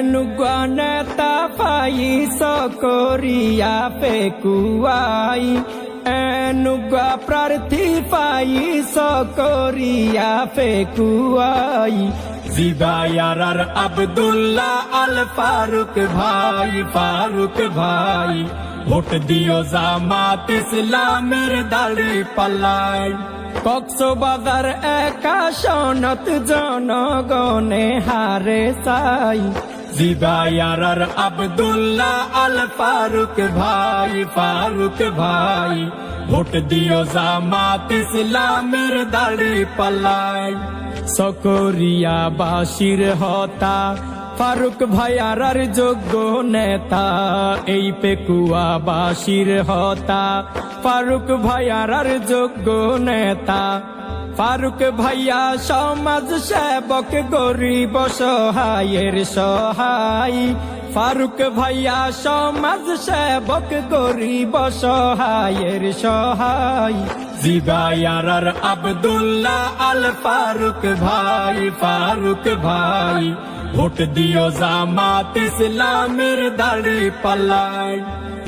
এনুগানেতা পাই সকরিয়া পেকুয়াই এনুগা প্রার্থী পাই সকরিয়া পেকুয়াই জিবায়ার আর আবদুল্লাহ আল ফারুক ভাই ফারুক ভাই ভোট দিও জামাত ইসলামের দাড়ি পাল্লাই কক্সবাজার একাশনত জনগণে হারে চাই। জিবায়ার আর আবদুল্লাহ আল ফারুক ভাই ফারুক ভাই, ভোট দিও জামাত ইসলামের দাড়ি পাল্লাই সকরিয়া বাসির হতা ফারুক ভাইয়ার যোগ্য নেতা, এই পেকুয়া বাসির হতা। ফারুক ভাইয়ার যোগ্য নেতা, ফারুক ভাইয়া সমাজ সেবক, গরিব সহায়ের সহায়। ফারুক ভাইয়া সমাজ সেবক, গরিব সহায়ের সহায়। জিবায়ার আর আবদুল্লাহ আল ফারুক ভাই ফারুক ভাই। ভোট দিও জামাত ইসলামের দাড়ি পাল্লাই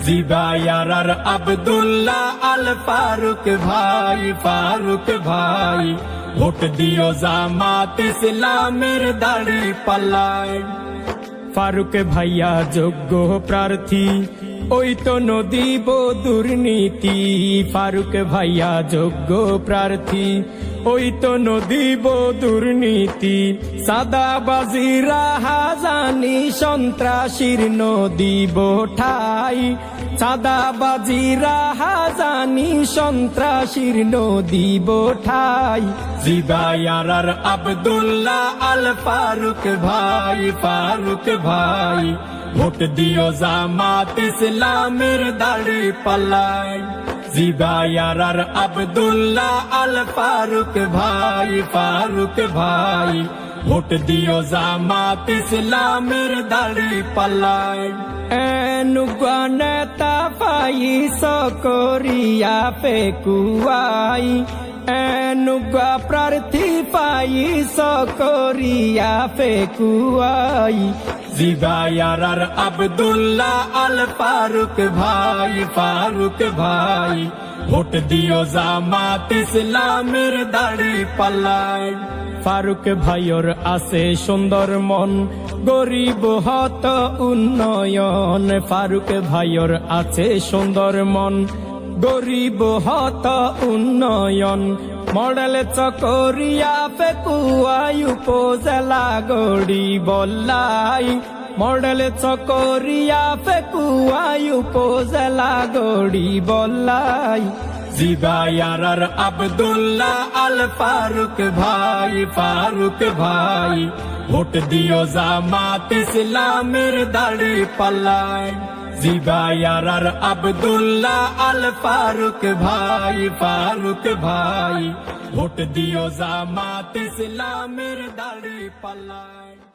জিবায়ার আবদুল্লাহ আল ফারুক ভাই ফারুক ভাই। ভোট দিও জামাত ইসলামের দাড়ি পাল্লাই ফারুক ভাইয়া যোগ্য প্রার্থী, ওই তো নদীব দুর্নীতি। ফারুক ভাইয়া যোগ্য প্রার্থী ওই তো নদীব দুর্নীতি, সাদাবাজি, রাহাজানি, সন্ত্রাসীর নদীব ঠাই। সাদাবাজি, রাহাজানি, সন্ত্রাসীর নদীব ঠাই। জিবায়ার আর আবদুল্লাহ আল ফারুক ভাই ফারুক ভাই, ভোট দিও জামাত ইসলামের দাড়ি পাল্লাই জিবায়ার আর আবদুল্লাহ আল ফারুক ভাই ফারুক ভাই, ভোট দিও জামাত ইসলামের দাড়ি পাল্লাই এনুগানেতা পাই সকরিয়া পেকুয়াই। এনুগা প্রার্থী পাই সকরিয়া পেকুয়াই। জিবায়ার আর আবদুল্লাহ আল ফারুক ভাই ফারুক ভাই, ভোট দিও জামাত ইসলামের দাড়ি পাল্লাই ফারুক ভাইয়র আছে সুন্দর মন, গরিব হত উন্নয়ন। ফারুক ভাইয়র আছে সুন্দর মন গরিব হত উন্নয়ন। মডেল চকরিয়া পেকুয়াই উপজেলা গড়ি বল্লাই। মডেল চকরিয়া পেকুয়াই উপজেলা গড়ি বল্লাই। জিবায়ার আর আবদুল্লাহ আল ফারুক ভাই ফারুক ভাই, ভোট দিও জামাত ইসলামের দাড়ি পাল্লাই জিবায়ার আর আবদুল্লাহ আল ফারুক ভাই ফারুক ভাই ভোট দিও জামাত ইসলামের দাড়ি পাল্লাই